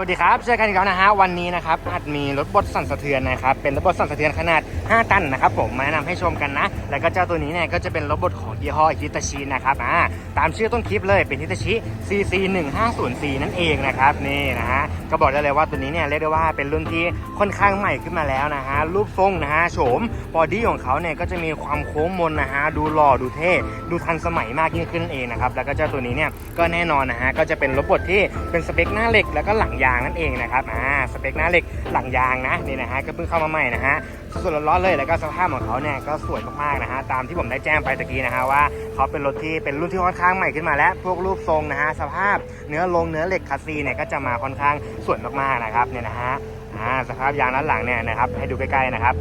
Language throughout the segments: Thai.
วัสดีครับเจอกันอีกแล้วนะฮะวันนี้นะครับอาจมีรถบดสั่นสะเทือนนะครับเป็นรถบดสั่นสะเทือนขนาด 5 ตันนะครับผมมาแนะนำให้ชมกันนะ แล้วก็เจ้าตัวนี้เนี่ยก็จะเป็นรถบดของยี่ห้อฮิตาชินะครับอ่า ตามชื่อต้นคลิปเลยเป็นฮิตาชิ CC 1 5 0 4นั่นเองนะครับนี่นะฮะก็บอกได้เลยว่าตัวนี้เนี่ยเรียกได้ว่าเป็นรุ่นที่ค่อนข้างใหม่ขึ้นมาแล้วนะฮะรูปทรงนะฮะโฉมบอดี้ของเขาเนี่ยก็จะมีความโค้งมนนะฮะดูหล่อดูเท่ดูทันสมัยมากยิ่งขึ้นเองนะครับแล้วก็เจ้าตัวนี้เนี่ยก็แน่นอนนะฮะก็จะเป็นรถบดที่เป็นสเปคหน้าเหล็กแล้วก็หลังยางนั่นเองนะครับอ่าสเปคหน้าเหล็กหลังยางนะนี่นะฮะก็เพิ่งเข้ามาใหม่นะฮะสดๆร้อนๆเลยแล้วก็สภาพของเขาเนี่ยก็สวยมากๆนะฮะตามที่ผมได้แจ้งไปตะกี้นะฮะว่าเขาเป็นรถที่เป็นรุ่นที่ค่อนข้างางใหม่ขึ้นมาแล้ว พวกรูปทรงนะฮะสภาพเนื้อลงเนื้อเหล็กคัสซีเนี่ยก็จะมาค่อนข้างสวยมากๆนะครับเนี่ยนะฮะอ่าสภาพยางด้านหลังเนี่ยนะครับให้ดูใกล้ๆนะครับ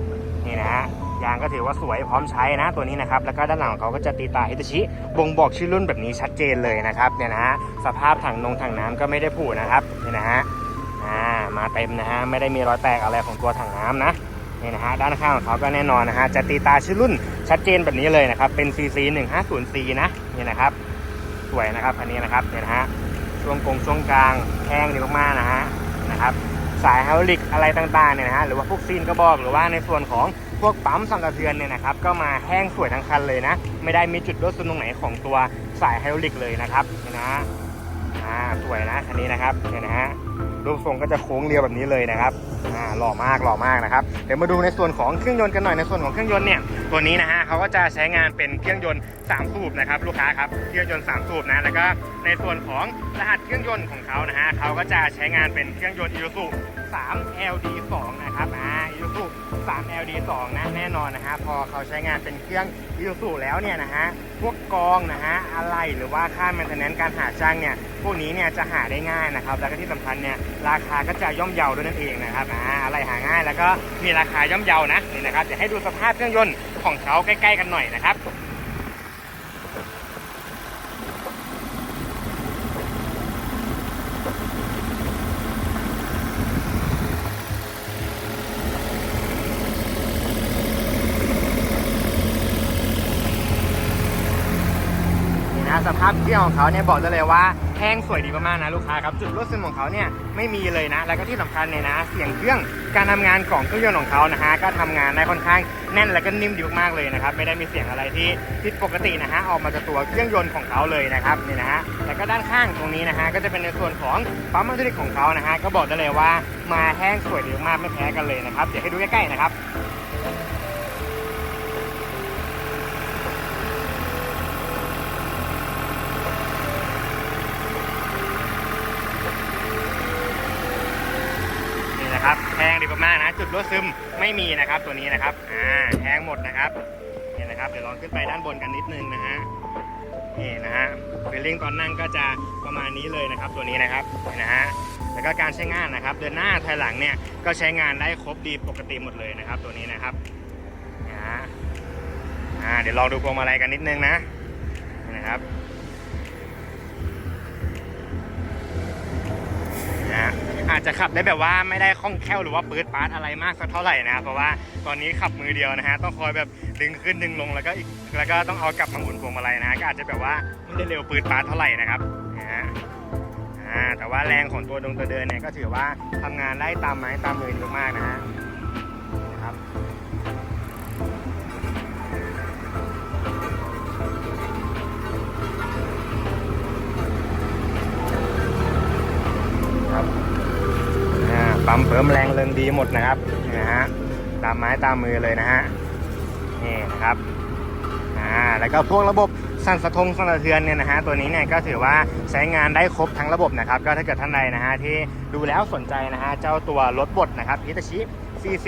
นี่นะฮะยางก็ถือว่าสวยพร้อมใช้นะตัวนี้นะครับแล้วก็ด้านหลังของเขาก็จะตีตาฮิตาชิบ่งบอกชื่อรุ่นแบบนี้ชัดเจนเลยนะครับเนี่ยนะฮะสภาพถังนงถังน้ำก็ไม่ได้ผุนะครับเนี่ยนะฮะอ่ามาเต็มนะฮะไม่ได้มีรอยแตกอะไรของตัวถังน้ำนะนี่นะฮะด้านข้างของเขาก็แน่นอนนะฮะจะตีตาชื่อรุ่นชัดเจนแบบนี้เลยนะครับเป็น CC 150C นะนี่นะครับ สวยนะครับคันนี้นะครับเนี่ยนะฮะช่วงกงช่วงกลางแห้งดีมากๆนะฮะนะครับสายไฮดรอลิกอะไรต่างๆเนี่ยนะฮะหรือว่าพวกซีนกระบอกหรือว่าในส่วนของพวกปั๊มสั่นสะเทือนเนี่ยนะครับก็มาแห้งสวยทั้งคันเลยนะ ไม่ได้มีจุดรั่วซึมตรงไหนของตัวสายไฮดรอลิกเลยนะครับเนี่ยนะฮะสวยนะคันนี้นะครับเนี่ยนะฮะ รูปทรงก็จะโค้งเรียวแบบนี้เลยนะครับอ่าหล่อมากหล่อมากนะครับเดี๋ยวมาดูในส่วนของเครื่องยนต์กันหน่อยในส่วนของเครื่องยนต์เนี่ยตัวนี้นะฮะเขาก็จะใช้งานเป็นเครื่องยนต์3สูบนะครับลูกค้าครับเครื่องยนต์3สูบนะแล้วก็ในส่วนของรหัสเครื่องยนต์ของเขานะฮะเขาก็จะใช้งานเป็นเครื่องยนต์ Isuzu 3 LD 2นะครับอ่า Isuzu 3 LD 2นะแน่นอนนะฮะพอเขาใช้งานเป็นเครื่อง Isuzu แล้วเนี่ยนะฮะพวกกองนะฮะอะไรหรือว่าค่า maintenance การหาจ้างเนี่ยพวกนี้เนี่ยจะหาได้ง่ายนะครับแล้วก็ที่สำคัญเนี่ยราคาก็จะย่อมเยาด้วยนั่นเองนะครับอ่าอะไรหาง่ายแล้วก็มีราคาย่อมเยานะนี่นะครับเดี๋ยวให้ดูสภาพเครื่องยนต์ของเขาใกล้ ๆ กันหน่อยนะครับ สภาพเครื่องของเขาเนี่ยบอกได้เลยว่าแห้งสวยดีมากๆนะลูกค้าครับจุดรั่วซึมของเขาเนี่ยไม่มีเลยนะ แล้วก็ที่สำคัญเนี่ยนะ เสียงเครื่องการทำงานของเครื่องยนต์ของเขานะฮะก็ทำงานได้ค่อนข้างแน่นและก็นิ่มดีมากๆเลยนะครับไม่ได้มีเสียงอะไรที่ผิดปกตินะฮะออกมาจากตัวเครื่องยนต์ของเขาเลยนะครับนี่นะฮะแล้วก็ด้านข้างตรงนี้นะฮะก็จะเป็นในส่วนของปั๊มอัตโนมัติของเขานะฮะก็บอกได้เลยว่ามาแห้งสวยดีมากๆไม่แพ้กันเลยนะครับเดี๋ยวให้ดูใกล้ๆนะครับ นี่นะครับแห้ง ดมากนะ จุดรั่วซึมไม่มีนะครับตัวนี้นะครับอ่าแห้งหมดนะครับนี่นะครับเดี๋ยวลองขึ้นไปด้านบนกันนิดนึงนะฮะนี่นะฮะฟีลลิ่งตอนนั่งก็จะประมาณนี้เลยนะครับตัวนี้นะครับนี่นะฮะแล้วก็การใช้งานนะครับ เดินหน้าถอยหลังเนี่ยก็ใช้งานได้ครบดีปกติหมดเลยนะครับ ตัวนี้นะครับนะฮะอ่าเดี๋ยวลองดูพวงมาลัยกันนิดนึงนะนี่นะครับ อาจจะขับได้แบบว่าไม่ได้คล่องแคล่วหรือว่าปื๊ดปาร์ตอะไรมากสักเท่าไหร่นะครับเพราะว่าตอนนี้ขับมือเดียวนะฮะต้องคอยแบบดึงขึ้นดึงลงแล้วก็อีกแล้วก็ต้องเอากลับมาหมุนพวงมาลัยนะฮะก็อาจจะแบบว่าไม่ได้เร็วปื๊ดปาร์ตเท่าไหร่นะครับนะฮะแต่ว่าแรงของตัวดงตัวเดินเนี่ยก็ถือว่าทำงานได้ตามไม้ตามมือมากๆนะฮะ รงเริงดีหมดนะครับนะฮะตามไม้ตามมือเลยนะฮะนี่นะครับอ่าแล้วก็พวกระบบสั่นสะทงสั่นสะเทือนเนี่ยนะฮะตัวนี้เนี่ยก็ถือว่าใช้งานได้ครบทั้งระบบนะครับ ก็ถ้าเกิดท่านใดนะฮะที่ดูแล้วสนใจนะฮะเจ้าตัวรถบดนะครับฮิตาชิ CC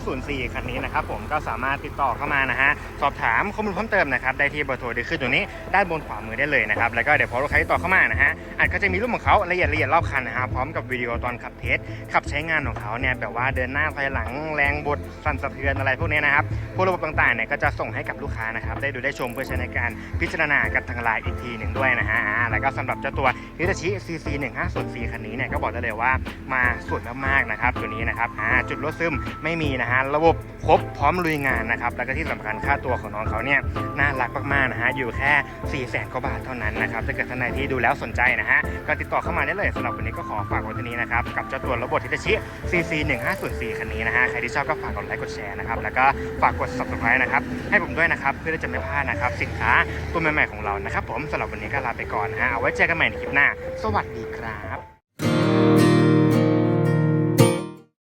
1504คันนี้นะครับผมก็สามารถติดต่อเข้ามานะฮะสอบถามข้อมูลเพิ่มเติมนะครับได้ที่เบอร์โทรที่ขึ้นตรงนี้ด้านบนขวามือได้เลยนะครับแล้วก็เดี๋ยวพอลูกค้าติดต่อเข้ามานะฮะอาจก็จะมีรูปของเขาละเอียดละเอียดรอบคันนะฮะพร้อมกับวิดีโอตอนขับเทสขับใช้งานของเขาเนี่ยแบบว่าเดินหน้าถอยหลังแรงบดสั่นสะเทือนอะไรพวกนี้นะครับพวกระบบต่างๆเนี่ยก็จะส่งให้กับลูกค้านะครับได้ดูได้ชมเพื่อใช้ในการพิจารณากับทางไลน์อีกทีหนึ่งด้วยนะฮะแล้วก็สำหรับเจ้าตัว ฮิตาชิ CC 150 คันนี้เนี่ยก็บอกได้เลยว่ามาสวยมากๆนะครับตัวนี้นะครับอ่าจุดรั่วซึมไม่มีนะฮะระบบครบพร้อมลุยงานนะครับแล้วก็ที่สำคัญค่าตัวของน้องเขาเนี่ยน่ารักมากๆนะฮะอยู่แค่4 0 0แสนกว่าบาทเท่านั้นนะครับถ้าเกิดท่านใดที่ดูแล้วสนใจนะฮะก็ติดต่อเข้ามาได้เลยสำหรับวันนี้ก็ขอฝากไว้ที่นี้นะครับกับเจ้าตัวระบบฮิตาชิ CC 150คันนี้นะฮะใครที่ชอบก็ฝากกดไลค์กดแชร์นะครับแล้วก็ฝากกด subscribe นะครับให้ผมด้วยนะครับเพื่อที่จะไม่พลาดนะครับสินค้าตัวใหม่ๆของเรานะครับผมสำหรับวันนี้ก็ลาไปก่อนนะฮะเอาไว้เจอกันใหม่ในคลิปหน้าสวัสดีครับ